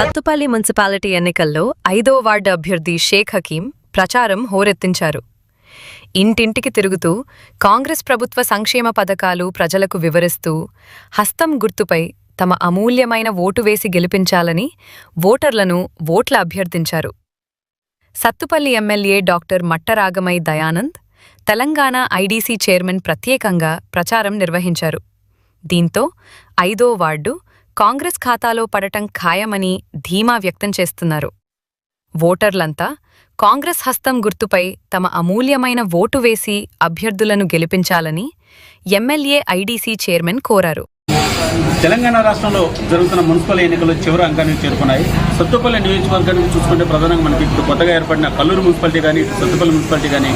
Sathupalli municipality ఎన్నికల్లో ఐదో ward అభ్యర్థి షేక్ హకీం ప్రచారం హోరెత్తించారు. ఇంటింటికి తిరుగుతూ కాంగ్రెస్ ప్రభుత్వ సంక్షేమ పథకాలు ప్రజలకు వివరిస్తూ హస్తం గుర్తుపై తమ అమూల్యమైన ఓటు వేసి గెలిపించాలని ఓటర్లను ఓట్ల అభ్యర్థించారు. Sathupalli MLA doctor Mattaragamai Dayanand Telangana IDC chairman ప్రత్యేకంగా ప్రచారం నిర్వహించారు. దీంతో ఐదో వార్డు కాంగ్రెస్ ఖాతాలో పడటం ఖాయమని ధీమా వ్యక్తం చేస్తున్నారు. ఓటర్లంతా కాంగ్రెస్ హస్తం గుర్తుపై తమ అమూల్యమైన ఓటు వేసి అభ్యర్థులను గెలిపించాలని ఎమ్మెల్యే ఐడీసీ చైర్మన్ కోరారు. తెలంగాణ రాష్ట్రంలో జరుగుతున్న మున్సిపల్ ఎన్నికలు చివరి అంకానికి చేరుకున్నాయి. సత్తుపల్లి నియోజకవర్గానికి చూసుకుంటే ప్రధానంగా మనకి ఇప్పుడు కొత్తగా ఏర్పడిన కల్లూరు మున్సిపాలిటీ కానీ సత్తుపల్లి మున్సిపాలిటీ కానీ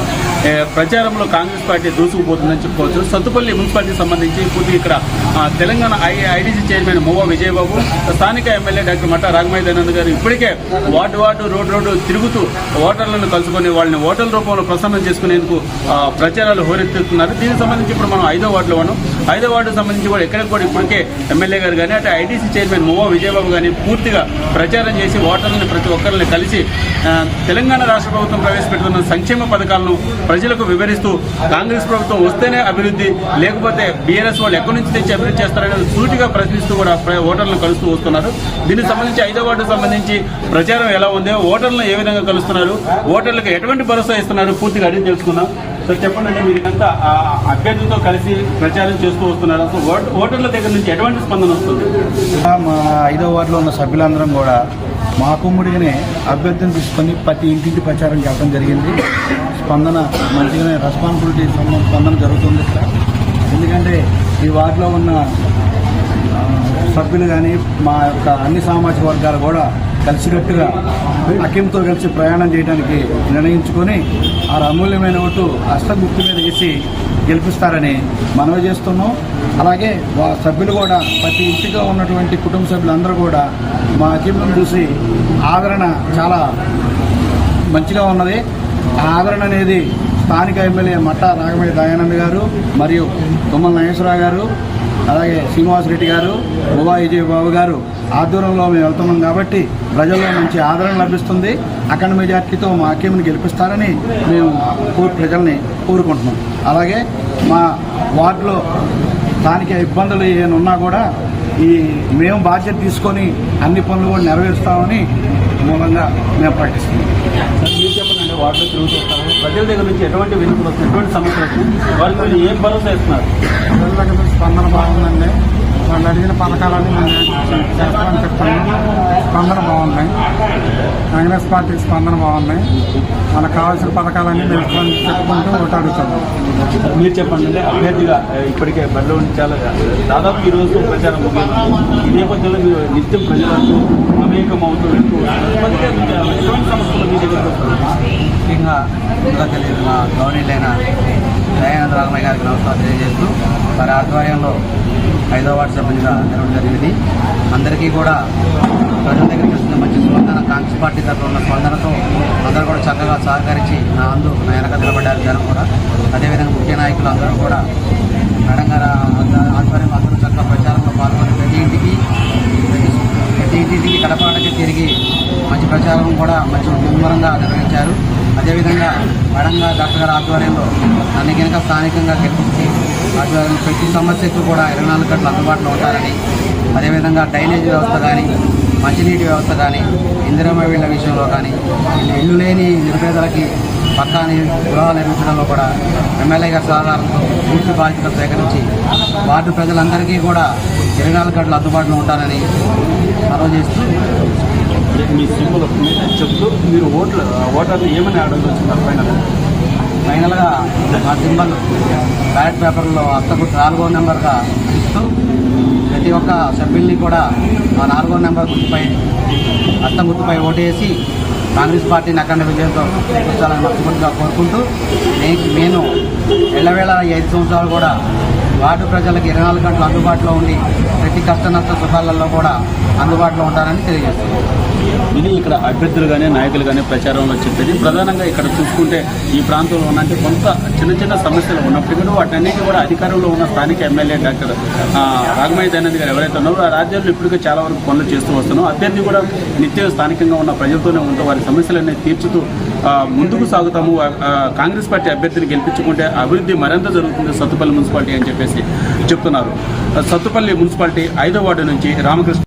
ప్రచారంలో కాంగ్రెస్ పార్టీ దూసుకుపోతుందని చెప్పుకోవచ్చు. సత్తుపల్లి మున్సిపాలిటీకి సంబంధించి పూర్తి ఇక్కడ Telangana I IDC chairman Mova Vijayababu స్థానిక ఎమ్మెల్యే డాక్టర్ మట్టా రాఘమయ్య దయానంద్ గారు ఇప్పటికే వార్డు వార్డు రోడ్డు రోడ్డు తిరుగుతూ ఓటర్లను కలుసుకొని వాళ్ళని ఓటర్ల రూపంలో ప్రసన్నం చేసుకునేందుకు ప్రచారాలు హోరెత్తుతున్నారు దీనికి సంబంధించి ఇప్పుడు మనం ఐదో వార్డులో ఉన్నాం. ఐదో వార్డుకు సంబంధించి కూడా ఎక్కడ కూడా ఇప్పటికే ఎమ్మెల్యే గారు కానీ అటు ఐటీసీ చైర్మన్ మోవా విజయబాబు కానీ పూర్తిగా ప్రచారం చేసి ఓటర్లను ప్రతి ఒక్కరిని కలిసి తెలంగాణ రాష్ట్ర ప్రభుత్వం ప్రవేశపెడుతున్న సంక్షేమ పథకాలను ప్రజలకు వివరిస్తూ కాంగ్రెస్ ప్రభుత్వం వస్తేనే అభివృద్ధి లేకపోతే బీఆర్ఎస్ వాళ్ళు ఎక్కడి నుంచి తెచ్చి అభివృద్ధి చేస్తారనేది సూటిగా ప్రశ్నిస్తూ కూడా ప్ర- ఓటర్లను కలుస్తూ వస్తున్నారు. దీనికి సంబంధించి ఐదో వార్డుకు సంబంధించి ప్రచారం ఎలా ఉంది ఓటర్లను ఏ విధంగా కలుస్తున్నారు ఓటర్లకు ఎటువంటి భరోసా ఇస్తున్నారు పూర్తిగా అడిగి తెలుసుకుందాం. సో చెప్పండి మీరు ఇదంతా అభ్యర్థులతో కలిసి ప్రచారం చేస్తూ వస్తున్నారు. అసలు ఓటర్ల దగ్గర నుంచి ఎటువంటి స్పందన వస్తుంది? మా ఐదో వార్డులో ఉన్న సభ్యులందరం కూడా మా కుమ్ముడిగానే అభ్యర్థిని తీసుకొని ప్రతి ఇంటింటి ప్రచారం చేయడం జరిగింది. స్పందన మంచిగానే రెస్పాన్సిబిలిటీ స్పందన జరుగుతుంది. ఇక్కడ ఎందుకంటే ఈ వార్డులో ఉన్న సభ్యులు కానీ మా యొక్క అన్ని సామాజిక వర్గాలు కూడా కలిసికట్టుగా అఖిమ్తో కలిసి ప్రయాణం చేయడానికి నిర్ణయించుకొని వారు అమూల్యమైన ఓటు హస్తగుర్తు మీద వేసి గెలిపిస్తారని మనవి చేస్తున్నాం. అలాగే వా సభ్యులు కూడా ప్రతి ఇంటిగా ఉన్నటువంటి కుటుంబ సభ్యులందరూ కూడా మా జీవితం చూసి ఆదరణ చాలా మంచిగా ఉన్నది. ఆ ఆదరణ అనేది స్థానిక ఎమ్మెల్యే మట్టా రాఘమయ్య దయానంద్ గారు మరియు తుమ్మల నాగేశ్వరరావు గారు అలాగే శ్రీనివాసరెడ్డి గారు ఉవా విజయబాబు గారు ఆధ్వర్యంలో మేము వెళ్తున్నాం కాబట్టి ప్రజల్లో మంచి ఆదరణ లభిస్తుంది. అఖండ మెజార్టీతో మా అకేమిని గెలిపిస్తారని మేము ప్రజల్ని కోరుకుంటున్నాం. అలాగే మా వార్డులో స్థానిక ఇబ్బందులు ఏమైనా కూడా ఈ మేము బాధ్యత తీసుకొని అన్ని పనులు కూడా నెరవేరుస్తామని మూలంగా మేము ప్రకటిస్తున్నాం. సార్ వాటిలో తిరుగుతూ వస్తారు ప్రజల దగ్గర నుంచి ఎటువంటి వెనుకలు వస్తుంది ఎటువంటి సమస్యలు వస్తుంది వారికి మీరు ఏం భరోసా ఇస్తున్నారు? ప్రజల దగ్గర స్పందన బాగుందండి. వాళ్ళు అడిగిన పథకాలన్నీ మేము చేస్తామని చెప్తున్నాం స్పందన బాగున్నాయి. కాంగ్రెస్ పార్టీకి స్పందన బాగున్నాయి. మనకు కావాల్సిన పథకాలన్నీ మేము చెప్పుకుంటూ ఓటు అడుగుతున్నాం మీరు చెప్పండి అంటే అభ్యర్థిగా ఇప్పటికే బరిలో ఉండి చాలా దాదాపు ఈ రోజు ప్రచారం. ఈ నేపథ్యంలో మీరు నిత్యం ప్రజలకు అమేకం ఎటువంటి సమస్యలు మీ ముఖ్యంగా ముందుగా తెలియదు మా గవర్నీలైన దయానంద రామయ్య గారికి నమస్కారం తెలియజేస్తూ వారి ఆధ్వర్యంలో ఐదో వార్డు సభ్యులుగా నిర్వహణ జరిగింది. అందరికీ కూడా ప్రజల దగ్గరికి వస్తున్న మంచి స్పందన కాంగ్రెస్ పార్టీ తరఫున ఉన్న స్పందనతో అందరూ కూడా చక్కగా సహకరించి నా అందు నా వెనక నిలబడ్డారు జనం కూడా. అదేవిధంగా ముఖ్య నాయకులు అందరూ కూడా మేడం గారు ఆధ్వర్యంలో అందరూ చక్కగా ప్రచారంలో పాల్గొని ప్రతి ఇంటికి ప్రతి ఇంటికి కడపాడకి తిరిగి మంచి ప్రచారం కూడా మంచి ముమ్మరంగా నిర్వహించారు. అదేవిధంగా మేడంగా డాక్టర్ గారి ఆధ్వర్యంలో నన్ను కనుక స్థానికంగా గెలిపించి ఆధ్వర్యంలో ప్రతి సమస్యకు కూడా ఇరవై నాలుగు గంటలు అందుబాటులో ఉంటారని అదేవిధంగా డ్రైనేజ్ వ్యవస్థ కానీ మంచినీటి వ్యవస్థ కానీ ఇందిరమ్మ వీళ్ళ విషయంలో కానీ ఇల్లు లేని నిరుపేదలకి పక్కాని గృహాలు నిర్మించడంలో కూడా ఎమ్మెల్యే గారి సహకారంతో పూర్తి బాధ్యత సేకరించి వార్డు ప్రజలందరికీ కూడా ఇరవై నాలుగు గంటలు అందుబాటులో ఉంటారని మనవి చేస్తూ మీ సింబల్ చెప్తూ మీరు ఓట్లు ఓటర్లు ఏమని అడగవచ్చు ఫైనల్ ఫైనల్గా మా సింబల్ బ్యాలెట్ పేపర్లో అత్తకు నాలుగో నెంబర్గా ఇస్తూ ప్రతి ఒక్క సభ్యుల్ని కూడా ఆ నాలుగో నెంబర్ గుర్తుపై అత్త గుర్తుపై ఓటేసి కాంగ్రెస్ పార్టీని అఖండ విజయంతో కూర్చాలని మనస్ఫూర్తిగా కోరుకుంటూ నేను నేను ఎల్లవేళ ఈ ఐదు సంవత్సరాలు కూడా వార్డు ప్రజలకు ఇరవై నాలుగు గంటలు అందుబాటులో ఉండి ప్రతి కష్ట నష్ట సుఖాలలో కూడా అందుబాటులో ఉంటారని తెలియజేస్తున్నాను. ఇది ఇక్కడ అభ్యర్థులు కానీ నాయకులు కానీ ప్రచారంలో చెప్పేది. ప్రధానంగా ఇక్కడ చూసుకుంటే ఈ ప్రాంతంలో ఉన్నట్టు కొంత చిన్న చిన్న సమస్యలు ఉన్నప్పటికీ కూడా వాటన్నిటి కూడా అధికారంలో ఉన్న స్థానిక ఎమ్మెల్యే డాక్టర్ రాఘమయ్య దయానంద్ గారు ఎవరైతే ఉన్నారో ఆ రాజ్యాల్లో ఇప్పటికే చాలా వరకు పనులు చేస్తూ వస్తున్నాం. అభ్యర్థి కూడా నిత్యం స్థానికంగా ఉన్న ప్రజలతోనే ఉంటూ వారి సమస్యలన్నీ తీర్చుతూ ముందుకు సాగుతాము. కాంగ్రెస్ పార్టీ అభ్యర్థిని గెలిపించుకుంటే అభివృద్ధి మరింత జరుగుతుంది సత్తుపల్లి మున్సిపాలిటీ అని చెప్పేసి చెప్తున్నారు. సత్తుపల్లి మున్సిపాలిటీ ఐదో వార్డు నుంచి రామకృష్ణ